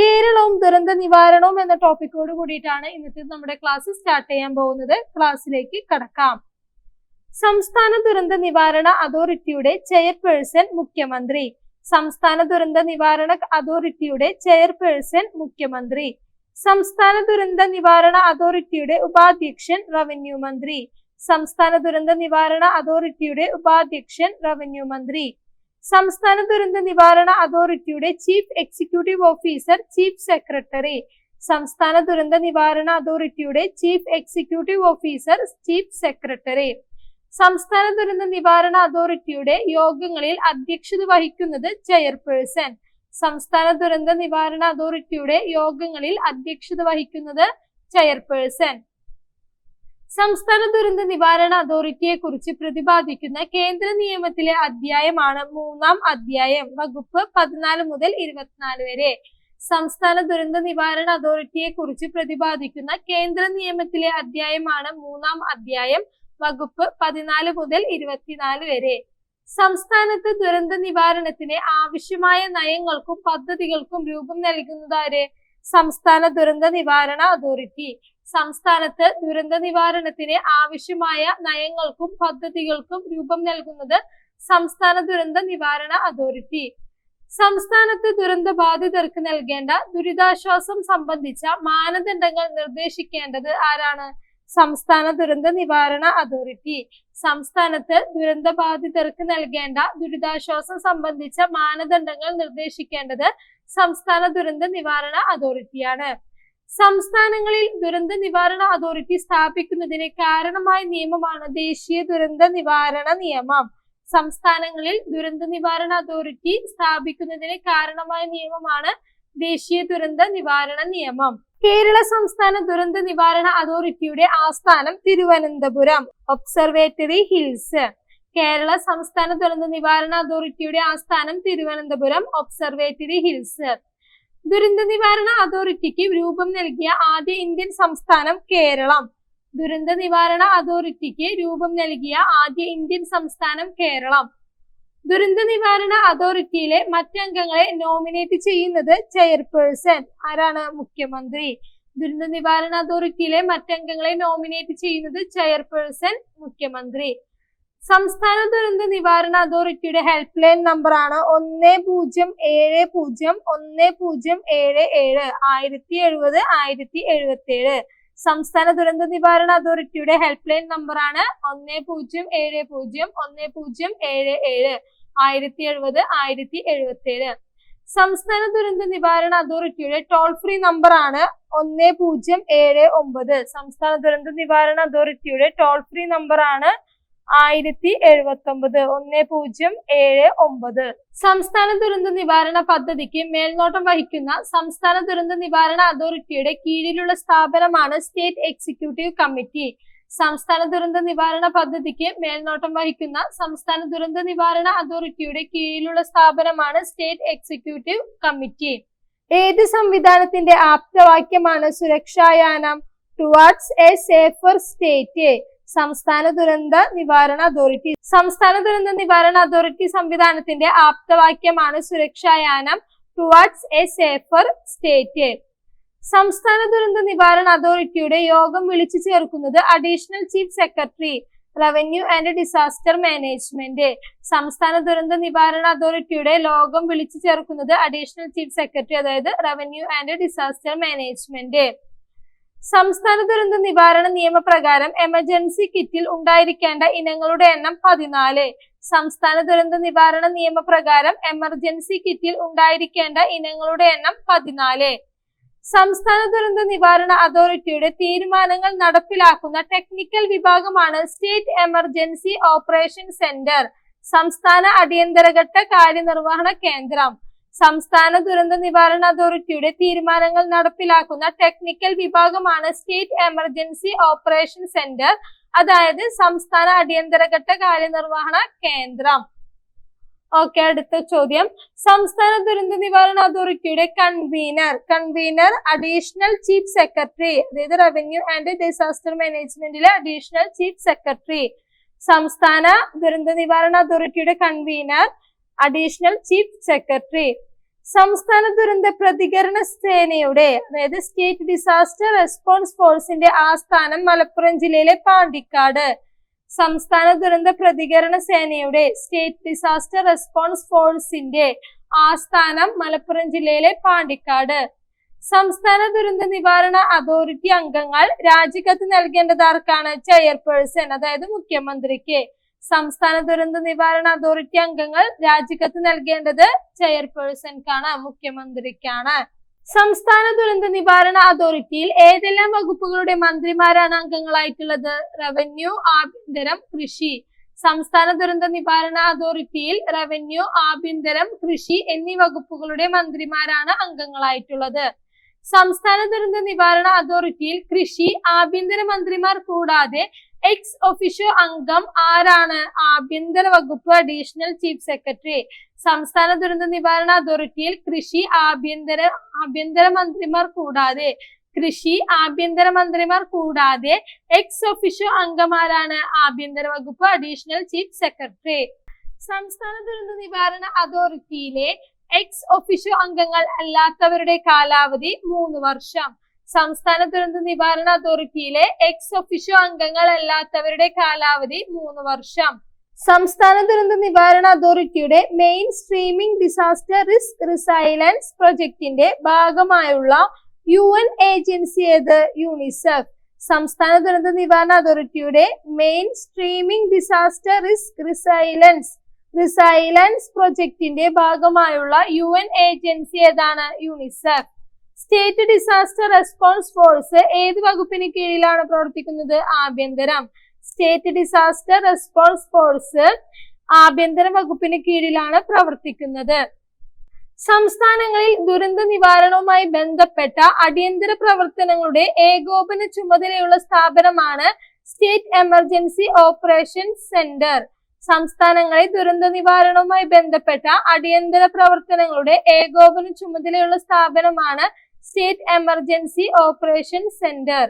കേരളവും ദുരന്ത നിവാരണവും എന്ന ടോപ്പിക്കോട് കൂടിയിട്ടാണ് ഇന്നത്തെ നമ്മുടെ ക്ലാസ് സ്റ്റാർട്ട് ചെയ്യാൻ പോകുന്നത്. ക്ലാസ്സിലേക്ക് കടക്കാം. സംസ്ഥാന ദുരന്ത നിവാരണ അതോറിറ്റിയുടെ ചെയർപേഴ്സൺ മുഖ്യമന്ത്രി. സംസ്ഥാന ദുരന്ത നിവാരണ അതോറിറ്റിയുടെ ചെയർപേഴ്സൺ മുഖ്യമന്ത്രി. സംസ്ഥാന ദുരന്ത നിവാരണ അതോറിറ്റിയുടെ ഉപാധ്യക്ഷൻ റവന്യൂ മന്ത്രി. സംസ്ഥാന ദുരന്ത നിവാരണ അതോറിറ്റിയുടെ ഉപാധ്യക്ഷൻ റവന്യൂ മന്ത്രി. സംസ്ഥാന ദുരന്ത നിവാരണ അതോറിറ്റിയുടെ chief executive officer chief secretary. സംസ്ഥാന ദുരന്ത നിവാരണ അതോറിറ്റിയുടെ chief executive officer chief secretary. സംസ്ഥാന ദുരന്ത നിവാരണ അതോറിറ്റിയുടെ യോഗങ്ങളിൽ അധ്യക്ഷത വഹിക്കുന്നത് ചെയർപേഴ്സൺ. സംസ്ഥാന ദുരന്ത നിവാരണ അതോറിറ്റിയുടെ യോഗങ്ങളിൽ അധ്യക്ഷത വഹിക്കുന്നത് ചെയർപേഴ്സൺ. സംസ്ഥാന ദുരന്ത നിവാരണ അതോറിറ്റിയെ കുറിച്ച് പ്രതിപാദിക്കുന്ന കേന്ദ്ര നിയമത്തിലെ അധ്യായമാണ് മൂന്നാം അധ്യായം വകുപ്പ് പതിനാല് മുതൽ ഇരുപത്തിനാല് വരെ. സംസ്ഥാന ദുരന്ത നിവാരണ അതോറിറ്റിയെ കുറിച്ച് പ്രതിപാദിക്കുന്ന കേന്ദ്ര നിയമത്തിലെ അധ്യായമാണ് മൂന്നാം അധ്യായം വകുപ്പ് പതിനാല് മുതൽ ഇരുപത്തിനാല് വരെ. സംസ്ഥാനത്ത് ദുരന്ത നിവാരണത്തിന് ആവശ്യമായ നയങ്ങൾക്കും പദ്ധതികൾക്കും രൂപം നൽകുന്നതാര്? സംസ്ഥാന ദുരന്ത നിവാരണ അതോറിറ്റി. സംസ്ഥാനത്ത് ദുരന്ത നിവാരണത്തിന് ആവശ്യമായ നയങ്ങൾക്കും പദ്ധതികൾക്കും രൂപം നൽകുന്നത് സംസ്ഥാന ദുരന്ത നിവാരണ അതോറിറ്റി. സംസ്ഥാനത്ത് ദുരന്ത ബാധിതർക്ക് നൽകേണ്ട ദുരിതാശ്വാസം സംബന്ധിച്ച മാനദണ്ഡങ്ങൾ നിർദ്ദേശിക്കേണ്ടത് ആരാണ്? സംസ്ഥാന ദുരന്ത നിവാരണ അതോറിറ്റി. സംസ്ഥാനത്ത് ദുരന്ത ബാധിതർക്ക് നൽകേണ്ട ദുരിതാശ്വാസം സംബന്ധിച്ച മാനദണ്ഡങ്ങൾ നിർദ്ദേശിക്കേണ്ടത് സംസ്ഥാന ദുരന്ത നിവാരണ അതോറിറ്റിയാണ്. സംസ്ഥാനങ്ങളിൽ ദുരന്ത നിവാരണ അതോറിറ്റി സ്ഥാപിക്കുന്നതിന് കാരണമായ നിയമമാണ് ദേശീയ ദുരന്ത നിവാരണ നിയമം. സംസ്ഥാനങ്ങളിൽ ദുരന്ത നിവാരണ അതോറിറ്റി സ്ഥാപിക്കുന്നതിന് കാരണമായ നിയമമാണ് ദേശീയ ദുരന്ത നിവാരണ നിയമം. കേരള സംസ്ഥാന ദുരന്ത നിവാരണ അതോറിറ്റിയുടെ ആസ്ഥാനം തിരുവനന്തപുരം. Observatory hills. കേരള സംസ്ഥാന ദുരന്ത നിവാരണ അതോറിറ്റിയുടെ ആസ്ഥാനം തിരുവനന്തപുരം. Observatory hills. ദുരന്ത നിവാരണ അതോറിറ്റിക്ക് രൂപം നൽകിയ ആദ്യ ഇന്ത്യൻ സംസ്ഥാനം കേരളം. ദുരന്ത നിവാരണ അതോറിറ്റിക്ക് രൂപം നൽകിയ ആദ്യ ഇന്ത്യൻ സംസ്ഥാനം കേരളം. ദുരന്ത നിവാരണ അതോറിറ്റിയിലെ മറ്റംഗങ്ങളെ നോമിനേറ്റ് ചെയ്യുന്നത് ചെയർപേഴ്സൺ. ആരാണ് മുഖ്യമന്ത്രി? ദുരന്ത നിവാരണ അതോറിറ്റിയിലെ മറ്റംഗങ്ങളെ നോമിനേറ്റ് ചെയ്യുന്നത് ചെയർപേഴ്സൺ മുഖ്യമന്ത്രി. സംസ്ഥാന ദുരന്ത നിവാരണ അതോറിറ്റിയുടെ ഹെൽപ്പ് ലൈൻ നമ്പർ ആണ് ഒന്ന് പൂജ്യം ഏഴ് പൂജ്യം ഒന്ന് പൂജ്യം ഏഴ് ഏഴ്. ആയിരത്തി എഴുപത് ആയിരത്തി എഴുപത്തി ഏഴ് സംസ്ഥാന ദുരന്ത നിവാരണ അതോറിറ്റിയുടെ ഹെൽപ്പ് ലൈൻ നമ്പർ ആണ് ഒന്ന് പൂജ്യം ഏഴ് പൂജ്യം ഒന്ന് പൂജ്യം ഏഴ് ഏഴ്. ആയിരത്തി എഴുപത് ആയിരത്തി എഴുപത്തി ഏഴ് സംസ്ഥാന ദുരന്ത നിവാരണ അതോറിറ്റിയുടെ ടോൾ ഫ്രീ നമ്പർ ആണ് ഒന്ന് പൂജ്യം ഏഴ് ഒമ്പത്. സംസ്ഥാന ദുരന്ത നിവാരണ അതോറിറ്റിയുടെ ടോൾ ഫ്രീ നമ്പർ ആണ് ആയിരത്തി എഴുപത്തി ഒമ്പത് ഒന്ന് പൂജ്യം ഏഴ് ഒമ്പത്. സംസ്ഥാന ദുരന്ത നിവാരണ പദ്ധതിക്ക് മേൽനോട്ടം വഹിക്കുന്ന സംസ്ഥാന ദുരന്ത നിവാരണ അതോറിറ്റിയുടെ കീഴിലുള്ള സ്ഥാപനമാണ് സ്റ്റേറ്റ് എക്സിക്യൂട്ടീവ് കമ്മിറ്റി. സംസ്ഥാന ദുരന്ത നിവാരണ പദ്ധതിക്ക് മേൽനോട്ടം വഹിക്കുന്ന സംസ്ഥാന ദുരന്ത നിവാരണ അതോറിറ്റിയുടെ കീഴിലുള്ള സ്ഥാപനമാണ് സ്റ്റേറ്റ് എക്സിക്യൂട്ടീവ് കമ്മിറ്റി. ഏത് സംവിധാനത്തിന്റെ ആപ്തവാക്യമാണ് സുരക്ഷായാനം? ടുവാർഡ്സ് എ സേഫർ സ്റ്റേറ്റ് സംസ്ഥാന ദുരന്ത നിവാരണ അതോറിറ്റി. സംസ്ഥാന ദുരന്ത നിവാരണ അതോറിറ്റി സംവിധാനത്തിന്റെ ആപ്തവാക്യമാണ് സുരക്ഷായാനം ടുവാർഡ്സ് എ സേഫർ സ്റ്റേറ്റ് സംസ്ഥാന ദുരന്ത നിവാരണ അതോറിറ്റിയുടെ യോഗം വിളിച്ചു ചേർക്കുന്നത് additional chief secretary revenue and disaster management സംസ്ഥാന ദുരന്ത നിവാരണ അതോറിറ്റിയുടെ ലോകം വിളിച്ചു ചേർക്കുന്നത് അഡീഷണൽ ചീഫ് സെക്രട്ടറി അതായത് റവന്യൂ ആൻഡ് ഡിസാസ്റ്റർ മാനേജ്മെന്റ് സംസ്ഥാന ദുരന്ത നിവാരണ നിയമപ്രകാരം എമർജൻസി കിറ്റിൽ ഉണ്ടായിരിക്കേണ്ട ഇനങ്ങളുടെ എണ്ണം പതിനാല്. സംസ്ഥാന ദുരന്ത നിവാരണ നിയമപ്രകാരം എമർജൻസി കിറ്റിൽ ഉണ്ടായിരിക്കേണ്ട ഇനങ്ങളുടെ എണ്ണം പതിനാല്. സംസ്ഥാന ദുരന്ത നിവാരണ അതോറിറ്റിയുടെ തീരുമാനങ്ങൾ നടപ്പിലാക്കുന്ന ടെക്നിക്കൽ വിഭാഗമാണ് സ്റ്റേറ്റ് എമർജൻസി ഓപ്പറേഷൻ സെന്റർ സംസ്ഥാന അടിയന്തരഘട്ട കാര്യനിർവഹണ കേന്ദ്രം. സംസ്ഥാന ദുരന്ത നിവാരണ അതോറിറ്റിയുടെ തീരുമാനങ്ങൾ നടപ്പിലാക്കുന്ന ടെക്നിക്കൽ വിഭാഗമാണ് സ്റ്റേറ്റ് എമർജൻസി ഓപ്പറേഷൻ സെന്റർ അതായത് സംസ്ഥാന അടിയന്തരഘട്ട കാര്യനിർവഹണ കേന്ദ്രം. ഓക്കെ അടുത്ത ചോദ്യം. സംസ്ഥാന ദുരന്ത നിവാരണ അതോറിറ്റിയുടെ convener convener additional chief secretary അതായത് റവന്യൂ ആൻഡ് ഡിസാസ്റ്റർ മാനേജ്മെന്റിലെ അഡീഷണൽ ചീഫ് സെക്രട്ടറി സംസ്ഥാന ദുരന്ത നിവാരണ അതോറിറ്റിയുടെ കൺവീനർ അഡീഷണൽ ചീഫ് സെക്രട്ടറി സംസ്ഥാന ദുരന്ത പ്രതികരണ സേനയുടെ അതായത് സ്റ്റേറ്റ് ഡിസാസ്റ്റർ റെസ്പോൺസ് ഫോഴ്സിന്റെ ആസ്ഥാനം മലപ്പുറം ജില്ലയിലെ പാണ്ടിക്കാട്. സംസ്ഥാന ദുരന്ത പ്രതികരണ സേനയുടെ സ്റ്റേറ്റ് ഡിസാസ്റ്റർ റെസ്പോൺസ് ഫോഴ്സിന്റെ ആസ്ഥാനം മലപ്പുറം ജില്ലയിലെ പാണ്ടിക്കാട്. സംസ്ഥാന ദുരന്ത നിവാരണ അതോറിറ്റി അംഗങ്ങൾ രാജിക്കത്ത് നൽകേണ്ടത് ആർക്കാണ്? ചെയർപേഴ്സൺ അതായത് മുഖ്യമന്ത്രിക്ക്. സംസ്ഥാന ദുരന്ത നിവാരണ അതോറിറ്റി അംഗങ്ങൾ രാജിക്കത്ത് നൽകേണ്ടത് ചെയർപേഴ്സൺക്കാണ് മുഖ്യമന്ത്രിക്കാണ്. സംസ്ഥാന ദുരന്ത നിവാരണ അതോറിറ്റിയിൽ ഏതെല്ലാം വകുപ്പുകളുടെ മന്ത്രിമാരാണ് അംഗങ്ങളായിട്ടുള്ളത്? റവന്യൂ ആഭ്യന്തരം കൃഷി. സംസ്ഥാന ദുരന്ത നിവാരണ അതോറിറ്റിയിൽ റവന്യൂ ആഭ്യന്തരം കൃഷി എന്നീ വകുപ്പുകളുടെ മന്ത്രിമാരാണ് അംഗങ്ങളായിട്ടുള്ളത്. സംസ്ഥാന ദുരന്ത നിവാരണ അതോറിറ്റിയിൽ കൃഷി ആഭ്യന്തര മന്ത്രിമാർ കൂടാതെ എക്സ് ഒഫീഷ്യോ അംഗം ആരാണ്? ആഭ്യന്തര വകുപ്പ് അഡീഷണൽ ചീഫ് സെക്രട്ടറി. സംസ്ഥാന ദുരന്ത നിവാരണ അതോറിറ്റിയിൽ കൃഷി ആഭ്യന്തര ആഭ്യന്തര മന്ത്രിമാർ കൂടാതെ കൃഷി ആഭ്യന്തര മന്ത്രിമാർ കൂടാതെ എക്സ് ഒഫീഷ്യോ അംഗമാരാണ് ആഭ്യന്തര വകുപ്പ് അഡീഷണൽ ചീഫ് സെക്രട്ടറി. സംസ്ഥാന ദുരന്ത നിവാരണ അതോറിറ്റിയിലെ എക്സ് ഒഫീഷ്യോ അംഗങ്ങൾ അല്ലാത്തവരുടെ കാലാവധി മൂന്ന് വർഷം. സംസ്ഥാന ദുരന്ത നിവാരണ അതോറിറ്റിയിലെ എക്സ് അംഗങ്ങൾ അല്ലാത്തവരുടെ കാലാവധി മൂന്ന് വർഷം. സംസ്ഥാന ദുരന്ത നിവാരണ അതോറിറ്റിയുടെ main streaming disaster risk resilience പ്രൊജക്ടിന്റെ ഭാഗമായുള്ള യു എൻ ഏജൻസി ഏത്? യൂണിസെഫ് സംസ്ഥാന ദുരന്ത നിവാരണ അതോറിറ്റിയുടെ main streaming disaster risk resilience resilience പ്രൊജക്ടിന്റെ ഭാഗമായുള്ള യു എൻ ഏജൻസി ഏതാണ്? UNICEF state disaster response force ഏത് വകുപ്പിന് കീഴിലാണ് പ്രവർത്തിക്കുന്നത്? ആഭ്യന്തരം. സ്റ്റേറ്റ് ഡിസാസ്റ്റർ റെസ്പോൺസ് ഫോഴ്സ് ആഭ്യന്തര വകുപ്പിന് കീഴിലാണ് പ്രവർത്തിക്കുന്നത്. സംസ്ഥാനങ്ങളിൽ ദുരന്ത നിവാരണവുമായി ബന്ധപ്പെട്ട അടിയന്തര പ്രവർത്തനങ്ങളുടെ ഏകോപന ചുമതലയുള്ള സ്ഥാപനമാണ് സ്റ്റേറ്റ് എമർജൻസി ഓപ്പറേഷൻ സെന്റർ സംസ്ഥാനങ്ങളിൽ ദുരന്ത നിവാരണവുമായി ബന്ധപ്പെട്ട അടിയന്തര പ്രവർത്തനങ്ങളുടെ ഏകോപന ചുമതലയുള്ള സ്ഥാപനമാണ് state emergency operation centre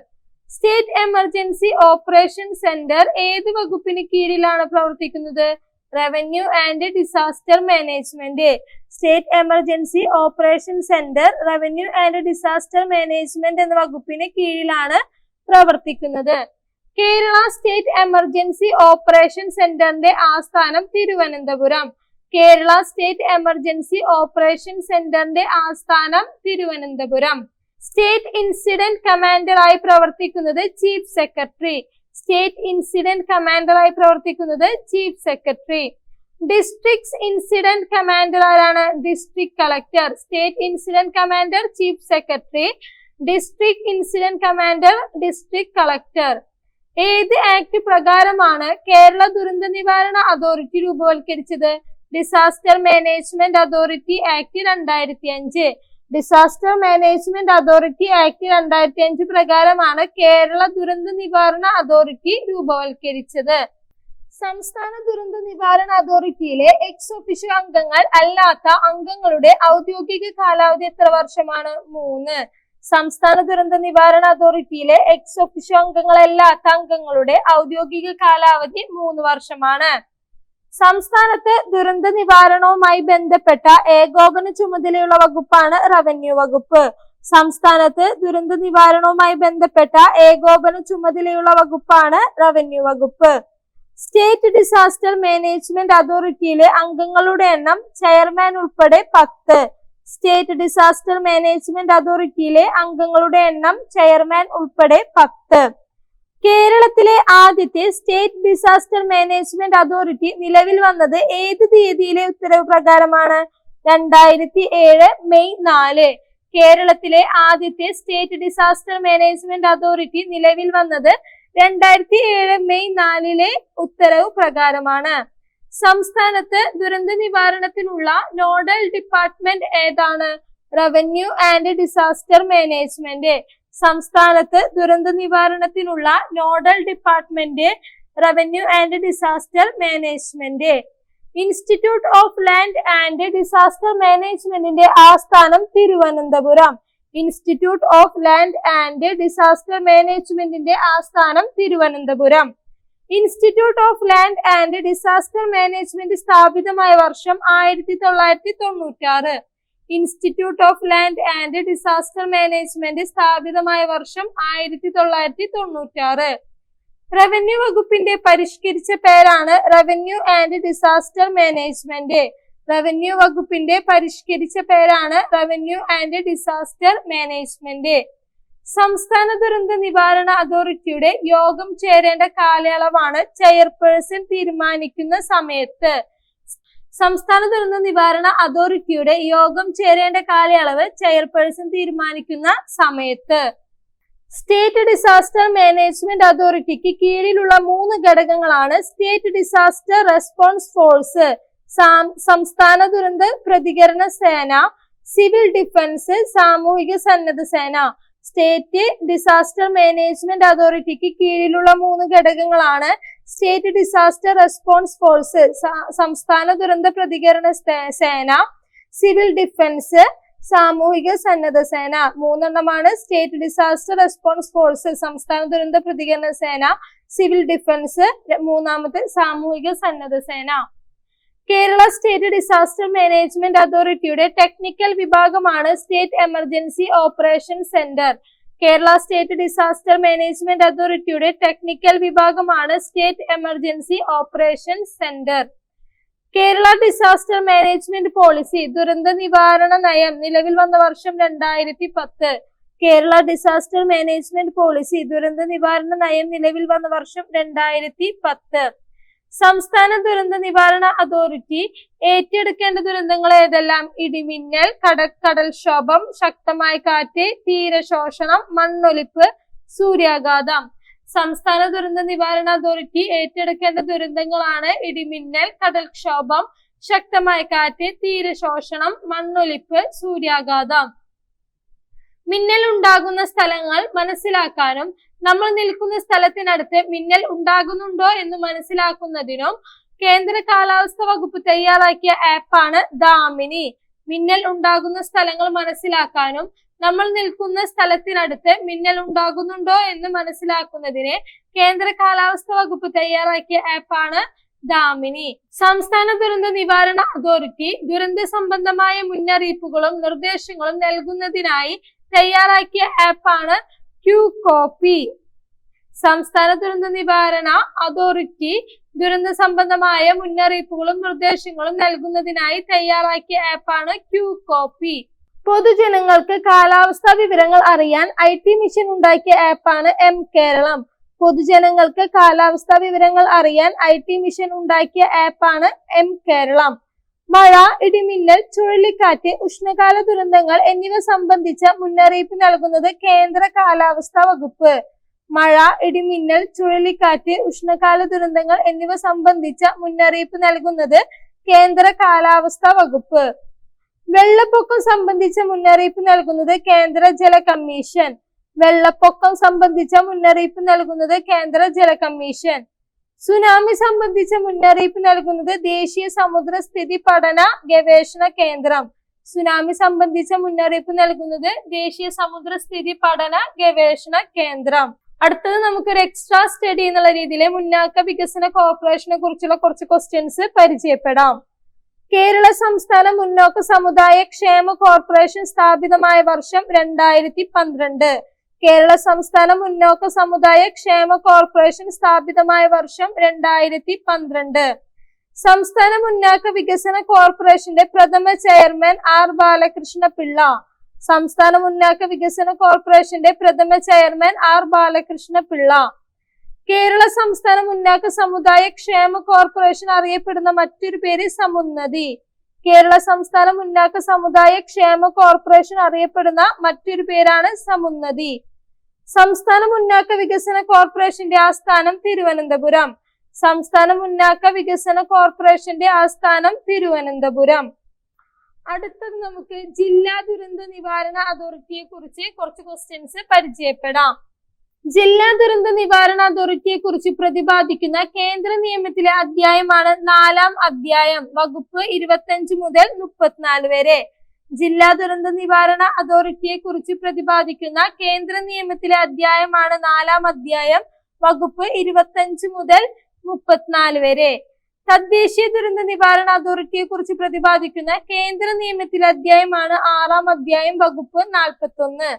state emergency operation centre ഏത് വകുപ്പിന് കീഴിലാണ് പ്രവർത്തിക്കുന്നത്? Revenue and disaster management state emergency operation centre revenue and disaster management എന്ന വകുപ്പിന് കീഴിലാണ് പ്രവർത്തിക്കുന്നത്. കേരള സ്റ്റേറ്റ് എമർജൻസി ഓപ്പറേഷൻ സെന്ററിന്റെ ആസ്ഥാനം Thiruvananthapuram. Kerala state emergency operation സെന്ററിന്റെ ആസ്ഥാനം തിരുവനന്തപുരം. സ്റ്റേറ്റ് ഇൻസിഡന്റ് കമാൻഡറായി പ്രവർത്തിക്കുന്നത് ചീഫ് സെക്രട്ടറി. സ്റ്റേറ്റ് ഇൻസിഡന്റ് കമാൻഡറായി പ്രവർത്തിക്കുന്നത് chief secretary. District incident commander ആരാണ് district collector. State incident commander chief secretary. District incident commander district collector. ഏത് ആക്ട് പ്രകാരമാണ് കേരള ദുരന്ത നിവാരണ അതോറിറ്റി രൂപവൽക്കരിച്ചത്? ഡിസാസ്റ്റർ മാനേജ്മെന്റ് അതോറിറ്റി ആക്ട് രണ്ടായിരത്തി അഞ്ച് ഡിസാസ്റ്റർ മാനേജ്മെന്റ് അതോറിറ്റി ആക്ട് രണ്ടായിരത്തി അഞ്ച് പ്രകാരമാണ് കേരള ദുരന്ത നിവാരണ അതോറിറ്റി രൂപവൽക്കരിച്ചത്. സംസ്ഥാന ദുരന്ത നിവാരണ അതോറിറ്റിയിലെ എക്സ് ഒഫീഷ്യോ അംഗങ്ങൾ അല്ലാത്ത അംഗങ്ങളുടെ ഔദ്യോഗിക കാലാവധി എത്ര വർഷമാണ്? മൂന്ന്. സംസ്ഥാന ദുരന്ത നിവാരണ അതോറിറ്റിയിലെ എക്സ് ഒഫീഷ്യോ അംഗങ്ങളല്ലാത്ത അംഗങ്ങളുടെ ഔദ്യോഗിക കാലാവധി മൂന്ന് വർഷമാണ്. സംസ്ഥാനത്ത് ദുരന്ത നിവാരണവുമായി ബന്ധപ്പെട്ട ഏകോപന ചുമതലയുള്ള വകുപ്പാണ് റവന്യൂ വകുപ്പ്. സംസ്ഥാനത്ത് ദുരന്ത നിവാരണവുമായി ബന്ധപ്പെട്ട ഏകോപന ചുമതലയുള്ള വകുപ്പാണ് റവന്യൂ വകുപ്പ്. സ്റ്റേറ്റ് ഡിസാസ്റ്റർ മാനേജ്മെന്റ് അതോറിറ്റിയിലെ അംഗങ്ങളുടെ എണ്ണം ചെയർമാൻ ഉൾപ്പെടെ പത്ത്. സ്റ്റേറ്റ് ഡിസാസ്റ്റർ മാനേജ്മെന്റ് അതോറിറ്റിയിലെ അംഗങ്ങളുടെ എണ്ണം ചെയർമാൻ ഉൾപ്പെടെ പത്ത്. കേരളത്തിലെ ആദ്യത്തെ സ്റ്റേറ്റ് ഡിസാസ്റ്റർ മാനേജ്മെന്റ് അതോറിറ്റി നിലവിൽ വന്നത് ഏത് തീയതിയിലെ ഉത്തരവ് പ്രകാരമാണ്? രണ്ടായിരത്തി ഏഴ് മെയ് നാല്. കേരളത്തിലെ ആദ്യത്തെ സ്റ്റേറ്റ് ഡിസാസ്റ്റർ മാനേജ്മെന്റ് അതോറിറ്റി നിലവിൽ വന്നത് രണ്ടായിരത്തി ഏഴ് മെയ് നാലിലെ ഉത്തരവ് പ്രകാരമാണ്. സംസ്ഥാനത്ത് ദുരന്ത നിവാരണത്തിനുള്ള നോഡൽ ഡിപ്പാർട്ട്മെന്റ് ഏതാണ്? റവന്യൂ ആൻഡ് ഡിസാസ്റ്റർ മാനേജ്മെന്റ് സംസ്ഥാനത്ത് ദുരന്ത നിവാരണത്തിനുള്ള nodal department revenue and disaster management institute of land and disaster മാനേജ്മെന്റിന്റെ ആസ്ഥാനം Thiruvananthapuram. Institute of land and disaster മാനേജ്മെന്റിന്റെ ആസ്ഥാനം Thiruvananthapuram. Institute of land and disaster management സ്ഥാപിതമായ വർഷം ആയിരത്തി തൊള്ളായിരത്തി തൊണ്ണൂറ്റാറ്. Institute of land and disaster management സ്ഥാപിതമായ വർഷം ആയിരത്തി തൊള്ളായിരത്തി തൊണ്ണൂറ്റാറ് റവന്യൂ വകുപ്പിന്റെ പരിഷ്കരിച്ച പേരാണ് revenue and disaster management revenue വകുപ്പിന്റെ പരിഷ്കരിച്ച പേരാണ് റവന്യൂ ആൻഡ് ഡിസാസ്റ്റർ മാനേജ്മെന്റ് സംസ്ഥാന ദുരന്ത നിവാരണ അതോറിറ്റിയുടെ യോഗം ചേരേണ്ട കാലയളവാണ് ചെയർപേഴ്സൺ തീരുമാനിക്കുന്ന സമയത്ത്. സംസ്ഥാന ദുരന്ത നിവാരണ അതോറിറ്റിയുടെ യോഗം ചേരേണ്ട കാലയളവ് ചെയർപേഴ്സൺ തീരുമാനിക്കുന്ന സമയത്ത്. സ്റ്റേറ്റ് ഡിസാസ്റ്റർ മാനേജ്മെന്റ് അതോറിറ്റിക്ക് കീഴിലുള്ള മൂന്ന് ഘടകങ്ങളാണ് സ്റ്റേറ്റ് ഡിസാസ്റ്റർ റെസ്പോൺസ് ഫോഴ്സ് സംസ്ഥാന ദുരന്ത പ്രതികരണ സേന സിവിൽ ഡിഫൻസ് സാമൂഹിക സന്നദ്ധ സേന. സ്റ്റേറ്റ് ഡിസാസ്റ്റർ മാനേജ്മെന്റ് അതോറിറ്റിക്ക് കീഴിലുള്ള മൂന്ന് ഘടകങ്ങളാണ് സ്റ്റേറ്റ് ഡിസാസ്റ്റർ റെസ്പോൺസ് ഫോഴ്സ് സംസ്ഥാന ദുരന്ത പ്രതികരണ സേന സിവിൽ ഡിഫൻസ് സാമൂഹിക സന്നദ്ധ സേന. മൂന്നെണ്ണമാണ് സ്റ്റേറ്റ് ഡിസാസ്റ്റർ റെസ്പോൺസ് ഫോഴ്സ് സംസ്ഥാന ദുരന്ത പ്രതികരണ സേന സിവിൽ ഡിഫൻസ് മൂന്നാമത്തെ സാമൂഹിക സന്നദ്ധ സേന. കേരള സ്റ്റേറ്റ് ഡിസാസ്റ്റർ മാനേജ്മെന്റ് അതോറിറ്റിയുടെ ടെക്നിക്കൽ വിഭാഗമാണ് state emergency operation centre Kerala state disaster management അതോറിറ്റിയുടെ ടെക്നിക്കൽ വിഭാഗമാണ് state emergency operation centre. Kerala disaster management policy ദുരന്ത നിവാരണ നയം നിലവിൽ വന്ന വർഷം രണ്ടായിരത്തി പത്ത് കേരള ഡിസാസ്റ്റർ മാനേജ്മെന്റ് പോളിസി ദുരന്ത നിവാരണ നയം നിലവിൽ വന്ന വർഷം രണ്ടായിരത്തി പത്ത് സംസ്ഥാന ദുരന്ത നിവാരണ അതോറിറ്റി ഏറ്റെടുക്കേണ്ട ദുരന്തങ്ങൾ ഏതെല്ലാം? ഇടിമിന്നൽ കട കടൽക്ഷോഭം ശക്തമായ കാറ്റ് തീരശോഷണം മണ്ണൊലിപ്പ് സൂര്യാഘാതം. സംസ്ഥാന ദുരന്ത നിവാരണ അതോറിറ്റി ഏറ്റെടുക്കേണ്ട ദുരന്തങ്ങളാണ് ഇടിമിന്നൽ കടൽക്ഷോഭം ശക്തമായ കാറ്റ് തീരശോഷണം മണ്ണൊലിപ്പ് സൂര്യാഘാതം. മിന്നൽ ഉണ്ടാകുന്ന സ്ഥലങ്ങൾ മനസ്സിലാക്കാനും നമ്മൾ നിൽക്കുന്ന സ്ഥലത്തിനടുത്ത് മിന്നൽ ഉണ്ടാകുന്നുണ്ടോ എന്ന് മനസ്സിലാക്കുന്നതിനും കേന്ദ്ര കാലാവസ്ഥ വകുപ്പ് തയ്യാറാക്കിയ ആപ്പാണ് ദാമിനി. മിന്നൽ ഉണ്ടാകുന്ന സ്ഥലങ്ങൾ മനസ്സിലാക്കാനും നമ്മൾ നിൽക്കുന്ന സ്ഥലത്തിനടുത്ത് മിന്നൽ ഉണ്ടാകുന്നുണ്ടോ എന്ന് മനസ്സിലാക്കുന്നതിന് കേന്ദ്ര കാലാവസ്ഥ വകുപ്പ് തയ്യാറാക്കിയ ആപ്പാണ് ദാമിനി. സംസ്ഥാന ദുരന്ത നിവാരണ അതോറിറ്റി ദുരന്ത സംബന്ധമായ മുന്നറിയിപ്പുകളും നിർദ്ദേശങ്ങളും നൽകുന്നതിനായി തയ്യാറാക്കിയ ആപ്പാണ് ക്യൂ കോപ്പി സംസ്ഥാന ദുരന്ത നിവാരണ അതോറിറ്റി ദുരന്ത സംബന്ധമായ മുന്നറിയിപ്പുകളും നിർദ്ദേശങ്ങളും നൽകുന്നതിനായി തയ്യാറാക്കിയ ആപ്പാണ് ക്യൂ കോപ്പി പൊതുജനങ്ങൾക്ക് കാലാവസ്ഥാ വിവരങ്ങൾ അറിയാൻ ഐ ടി മിഷൻ ഉണ്ടാക്കിയ ആപ്പാണ് എം കേരളം പൊതുജനങ്ങൾക്ക് കാലാവസ്ഥാ വിവരങ്ങൾ അറിയാൻ ഐ ടി മിഷൻ ഉണ്ടാക്കിയ ആപ്പാണ് എം കേരളം മഴ ഇടിമിന്നൽ ചുഴലിക്കാറ്റ് ഉഷ്ണകാല ദുരന്തങ്ങൾ എന്നിവ സംബന്ധിച്ച മുന്നറിയിപ്പ് നൽകുന്നത് കേന്ദ്ര കാലാവസ്ഥാ വകുപ്പ്. മഴ ഇടിമിന്നൽ ചുഴലിക്കാറ്റ് ഉഷ്ണകാല ദുരന്തങ്ങൾ എന്നിവ സംബന്ധിച്ച മുന്നറിയിപ്പ് നൽകുന്നത് കേന്ദ്ര കാലാവസ്ഥാ വകുപ്പ്. വെള്ളപ്പൊക്കം സംബന്ധിച്ച മുന്നറിയിപ്പ് നൽകുന്നത് കേന്ദ്ര ജല കമ്മീഷൻ. വെള്ളപ്പൊക്കം സംബന്ധിച്ച മുന്നറിയിപ്പ് നൽകുന്നത് കേന്ദ്ര ജല കമ്മീഷൻ. സുനാമി സംബന്ധിച്ച മുന്നറിയിപ്പ് നൽകുന്നത് ദേശീയ സമുദ്ര സ്ഥിതി പഠന ഗവേഷണ കേന്ദ്രം. സുനാമി സംബന്ധിച്ച മുന്നറിയിപ്പ് നൽകുന്നത് ദേശീയ സമുദ്ര സ്ഥിതി പഠന ഗവേഷണ കേന്ദ്രം. അടുത്തത് നമുക്കൊരു എക്സ്ട്രാ സ്റ്റഡി എന്നുള്ള രീതിയിൽ മുന്നാക്ക വികസന കോർപ്പറേഷനെ കുറിച്ചുള്ള കുറച്ച് ക്വസ്റ്റ്യൻസ് പരിചയപ്പെടാം. കേരള സംസ്ഥാന മുന്നോക്ക സമുദായ ക്ഷേമ കോർപ്പറേഷൻ സ്ഥാപിതമായ വർഷം രണ്ടായിരത്തി പന്ത്രണ്ട്. കേരള സംസ്ഥാന മുന്നോക്ക സമുദായ ക്ഷേമ കോർപ്പറേഷൻ സ്ഥാപിതമായ വർഷം രണ്ടായിരത്തി പന്ത്രണ്ട്. സംസ്ഥാന മുന്നാക്ക വികസന കോർപ്പറേഷന്റെ പ്രഥമ ചെയർമാൻ ആർ ബാലകൃഷ്ണ പിള്ള സംസ്ഥാന മുന്നാക്ക വികസന കോർപ്പറേഷന്റെ പ്രഥമ ചെയർമാൻ ആർ ബാലകൃഷ്ണ പിള്ള കേരള സംസ്ഥാന മുന്നാക്ക സമുദായ ക്ഷേമ കോർപ്പറേഷൻ അറിയപ്പെടുന്ന മറ്റൊരു പേര് സമുന്നതി. കേരള സംസ്ഥാന മുന്നാക്ക സമുദായ ക്ഷേമ കോർപ്പറേഷൻ അറിയപ്പെടുന്ന മറ്റൊരു പേരാണ് സമുന്നതി. സംസ്ഥാന മുന്നാക്ക വികസന കോർപ്പറേഷന്റെ ആസ്ഥാനം തിരുവനന്തപുരം. സംസ്ഥാന മുന്നാക്ക വികസന കോർപ്പറേഷന്റെ ആസ്ഥാനം തിരുവനന്തപുരം. അടുത്തത് നമുക്ക് ജില്ലാ ദുരന്ത നിവാരണ അതോറിറ്റിയെ കുറിച്ച് കുറച്ച് ക്വസ്റ്റ്യൻസ് പരിചയപ്പെടാം. ജില്ലാ ദുരന്ത നിവാരണ അതോറിറ്റിയെ കുറിച്ച് പ്രതിപാദിക്കുന്ന കേന്ദ്ര നിയമത്തിലെ അധ്യായമാണ് നാലാം അധ്യായം വകുപ്പ് ഇരുപത്തഞ്ച് മുതൽ മുപ്പത്തിനാല് വരെ. ജില്ലാ ദുരന്ത നിവാരണ അതോറിറ്റിയെ കുറിച്ച് പ്രതിപാദിക്കുന്ന കേന്ദ്ര നിയമത്തിലെ അധ്യായമാണ് നാലാം അധ്യായം വകുപ്പ് ഇരുപത്തഞ്ച് മുതൽ മുപ്പത്തിനാല് വരെ. തദ്ദേശീയ ദുരന്ത നിവാരണ അതോറിറ്റിയെ കുറിച്ച് പ്രതിപാദിക്കുന്ന കേന്ദ്ര നിയമത്തിലെ അധ്യായമാണ് ആറാം അധ്യായം വകുപ്പ് നാൽപ്പത്തി ഒന്ന്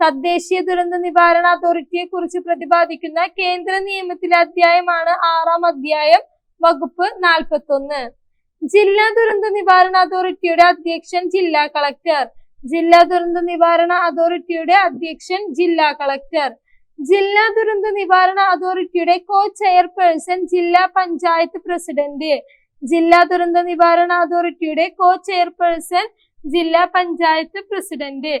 തദ്ദേശീയ ദുരന്ത നിവാരണ അതോറിറ്റിയെ കുറിച്ച് പ്രതിപാദിക്കുന്ന കേന്ദ്ര നിയമത്തിലെ അധ്യായമാണ് ആറാം അധ്യായം വകുപ്പ് നാൽപ്പത്തി ഒന്ന് ജില്ലാ ദുരന്ത നിവാരണ അതോറിറ്റിയുടെ അധ്യക്ഷൻ ജില്ലാ കളക്ടർ. ജില്ലാ ദുരന്ത നിവാരണ അതോറിറ്റിയുടെ അധ്യക്ഷൻ ജില്ലാ കളക്ടർ. ജില്ലാ ദുരന്ത നിവാരണ അതോറിറ്റിയുടെ കോ ചെയർപേഴ്സൺ ജില്ലാ പഞ്ചായത്ത് പ്രസിഡന്റ്. ജില്ലാ ദുരന്ത നിവാരണ അതോറിറ്റിയുടെ കോ ചെയർപേഴ്സൺ ജില്ലാ പഞ്ചായത്ത് പ്രസിഡന്റ്.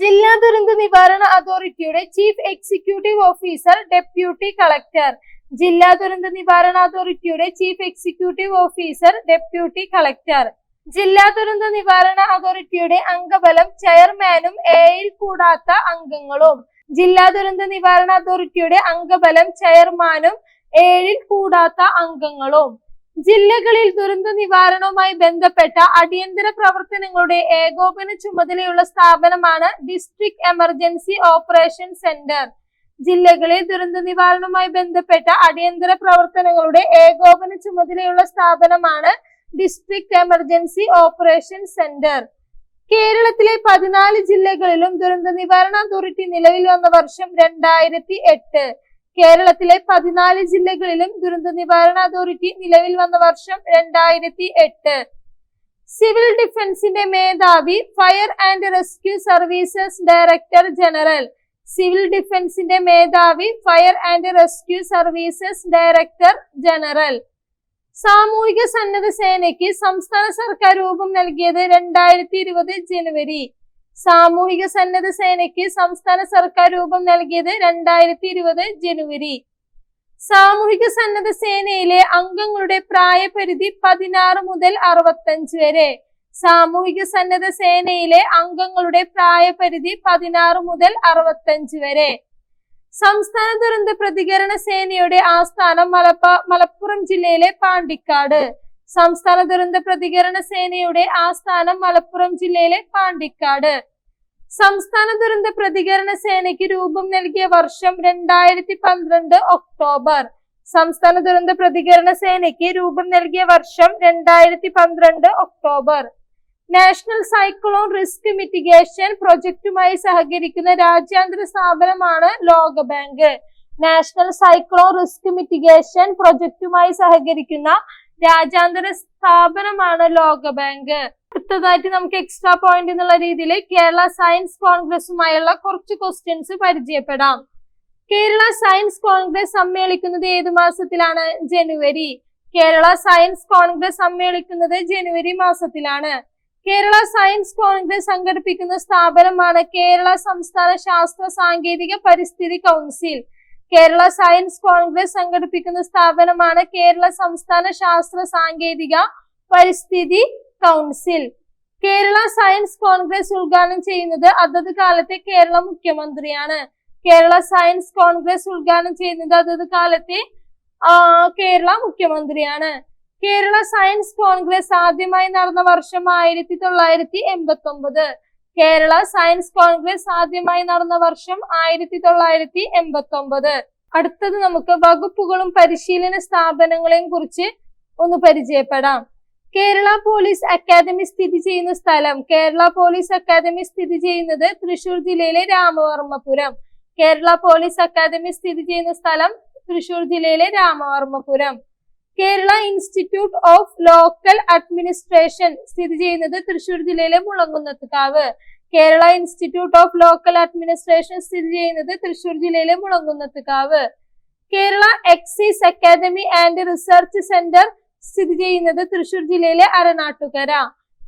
ജില്ലാ ദുരന്ത നിവാരണ അതോറിറ്റിയുടെ chief executive officer deputy collector. ജില്ലാ ദുരന്ത നിവാരണ അതോറിറ്റിയുടെ chief executive officer deputy collector. ജില്ലാ ദുരന്ത നിവാരണ അതോറിറ്റിയുടെ അംഗബലം ചെയർമാനും എയിൽ കൂടാത്ത അംഗങ്ങളും. ജില്ലാ ദുരന്ത നിവാരണ അതോറിറ്റിയുടെ അംഗബലം ചെയർമാനും ഏഴിൽ കൂടാത്ത അംഗങ്ങളും. ജില്ലകളിൽ ദുരന്ത നിവാരണവുമായി ബന്ധപ്പെട്ട അടിയന്തര പ്രവർത്തനങ്ങളുടെ ഏകോപന ചുമതലയുള്ള സ്ഥാപനമാണ് ഡിസ്ട്രിക്ട് എമർജൻസി ഓപ്പറേഷൻ സെന്റർ ജില്ലകളിൽ ദുരന്ത നിവാരണവുമായി ബന്ധപ്പെട്ട അടിയന്തര പ്രവർത്തനങ്ങളുടെ ഏകോപന ചുമതലയുള്ള സ്ഥാപനമാണ് ഡിസ്ട്രിക്ട് എമർജൻസി ഓപ്പറേഷൻ സെന്റർ കേരളത്തിലെ പതിനാല് ജില്ലകളിലും ദുരന്ത നിവാരണ അതോറിറ്റി നിലവിൽ വന്ന വർഷം രണ്ടായിരത്തി എട്ട്. കേരളത്തിലെ പതിനാല് ജില്ലകളിലും ദുരന്ത നിവാരണ അതോറിറ്റി നിലവിൽ വന്ന വർഷം രണ്ടായിരത്തി എട്ട്. സിവിൽ ഡിഫൻസിന്റെ മേധാവി fire and rescue services director general. Civil ഡിഫൻസിന്റെ മേധാവി fire and rescue services director general. സാമൂഹിക സന്നദ്ധ സേനയ്ക്ക് സംസ്ഥാന സർക്കാർ രൂപം നൽകിയത് രണ്ടായിരത്തി ഇരുപത് ജനുവരി. സാമൂഹിക സന്നദ്ധ സേനയ്ക്ക് സംസ്ഥാന സർക്കാർ രൂപം നൽകിയത് രണ്ടായിരത്തി ഇരുപത് ജനുവരി. സാമൂഹിക സന്നദ്ധ സേനയിലെ അംഗങ്ങളുടെ പ്രായപരിധി പതിനാറ് മുതൽ അറുപത്തഞ്ച് വരെ. സാമൂഹിക സന്നദ്ധ സേനയിലെ അംഗങ്ങളുടെ പ്രായപരിധി പതിനാറ് മുതൽ അറുപത്തഞ്ച് വരെ. സംസ്ഥാന ദുരന്ത പ്രതികരണ സേനയുടെ ആസ്ഥാനം മലപ്പ മലപ്പുറം ജില്ലയിലെ പാണ്ടിക്കാട്. സംസ്ഥാന ദുരന്ത പ്രതികരണ സേനയുടെ ആസ്ഥാനം മലപ്പുറം ജില്ലയിലെ പാണ്ടിക്കാട്. സംസ്ഥാന ദുരന്ത പ്രതികരണ സേനയ്ക്ക് രൂപം നൽകിയ വർഷം രണ്ടായിരത്തി പന്ത്രണ്ട് ഒക്ടോബർ. സംസ്ഥാന ദുരന്ത പ്രതികരണ സേനയ്ക്ക് രൂപം നൽകിയ വർഷം രണ്ടായിരത്തി പന്ത്രണ്ട് October. National cyclone risk mitigation പ്രൊജക്റ്റുമായി സഹകരിക്കുന്ന രാജ്യാന്തര സ്ഥാപനമാണ് ലോകബാങ്ക്. നാഷണൽ സൈക്ലോൺ റിസ്ക് മിറ്റിഗേഷൻ പ്രൊജക്റ്റുമായി സഹകരിക്കുന്ന രാജ്യാന്തര സ്ഥാപനമാണ് ലോകബാങ്ക് അടുത്തതായിട്ട് നമുക്ക് എക്സ്ട്രാ പോയിന്റ് എന്നുള്ള രീതിയിൽ കേരള സയൻസ് കോൺഗ്രസുമായുള്ള കുറച്ച് ക്വസ്റ്റ്യൻസ് പരിചയപ്പെടാം. കേരള സയൻസ് കോൺഗ്രസ് സമ്മേളിക്കുന്നത് ഏത് മാസത്തിലാണ്? ജനുവരി. കേരള സയൻസ് കോൺഗ്രസ് സമ്മേളിക്കുന്നത് ജനുവരി മാസത്തിലാണ്. കേരള സയൻസ് കോൺഗ്രസ് സംഘടിപ്പിക്കുന്ന സ്ഥാപനമാണ് കേരള സംസ്ഥാന ശാസ്ത്ര സാങ്കേതിക പരിസ്ഥിതി കൗൺസിൽ കേരള സയൻസ് കോൺഗ്രസ് സംഘടിപ്പിക്കുന്ന സ്ഥാപനമാണ് കേരള സംസ്ഥാന ശാസ്ത്ര സാങ്കേതിക പരിസ്ഥിതി കൗൺസിൽ. കേരള സയൻസ് കോൺഗ്രസ് ഉദ്ഘാടനം ചെയ്യുന്നത് അതത് കാലത്തെ കേരള മുഖ്യമന്ത്രിയാണ്. കേരള സയൻസ് കോൺഗ്രസ് ഉദ്ഘാടനം ചെയ്യുന്നത് അതത് കാലത്തെ കേരള മുഖ്യമന്ത്രിയാണ്. കേരള സയൻസ് കോൺഗ്രസ് ആദ്യമായി നടന്ന വർഷം ആയിരത്തി തൊള്ളായിരത്തി എൺപത്തി ഒമ്പത് കേരള സയൻസ് കോൺഗ്രസ് ആദ്യമായി നടന്ന വർഷം ആയിരത്തി തൊള്ളായിരത്തി എൺപത്തി ഒമ്പത് അടുത്തത് നമുക്ക് വകുപ്പുകളും പരിശീലന സ്ഥാപനങ്ങളെയും കുറിച്ച് ഒന്ന് പരിചയപ്പെടാം. കേരള പോലീസ് അക്കാദമി സ്ഥിതി ചെയ്യുന്ന സ്ഥലം. കേരള പോലീസ് അക്കാദമി സ്ഥിതി ചെയ്യുന്നത് തൃശൂർ ജില്ലയിലെ രാമവർമ്മപുരം. കേരള പോലീസ് അക്കാദമി സ്ഥിതി ചെയ്യുന്ന സ്ഥലം തൃശൂർ ജില്ലയിലെ Ramavarmapuram. Kerala institute of local administration സ്ഥിതി ചെയ്യുന്നത് തൃശൂർ ജില്ലയിലെ Mulankunnathukavu. Kerala institute of local administration സ്ഥിതി ചെയ്യുന്നത് തൃശൂർ ജില്ലയിലെ Mulankunnathukavu. Kerala excise academy and research centre സ്ഥിതി ചെയ്യുന്നത് തൃശൂർ ജില്ലയിലെ Aranattukara.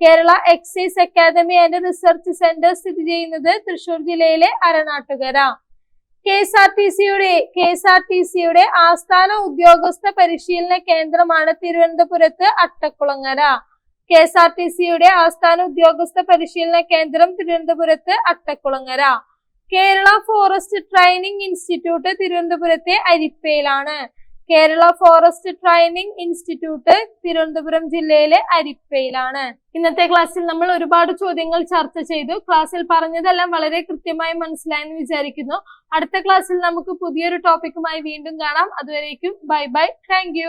Kerala excise academy and research centre സ്ഥിതി ചെയ്യുന്നത് തൃശൂർ ജില്ലയിലെ Aranattukara. K S R T സിയുടെ കെ എസ് ആർ ടി സിയുടെ ആസ്ഥാന ഉദ്യോഗസ്ഥ പരിശീലന കേന്ദ്രമാണ് തിരുവനന്തപുരത്ത് Attakulangara. K S R T സിയുടെ ആസ്ഥാന ഉദ്യോഗസ്ഥ പരിശീലന കേന്ദ്രം തിരുവനന്തപുരത്ത് Attakulangara. Kerala forest training institute തിരുവനന്തപുരത്തെ അരിപ്പയിലാണ്. Kerala forest training institute Thiruvananthapuram ജില്ലയിലെ അരിപ്പയിലാണ്. ഇന്നത്തെ ക്ലാസ്സിൽ നമ്മൾ ഒരുപാട് ചോദ്യങ്ങൾ ചർച്ച ചെയ്തു. ക്ലാസ്സിൽ പറഞ്ഞതെല്ലാം വളരെ കൃത്യമായി മനസ്സിലായെന്ന് വിചാരിക്കുന്നു. അടുത്ത ക്ലാസ്സിൽ നമുക്ക് പുതിയൊരു ടോപ്പിക്കുമായി വീണ്ടും കാണാം. അതുവരേക്കും ബൈ ബൈ. താങ്ക്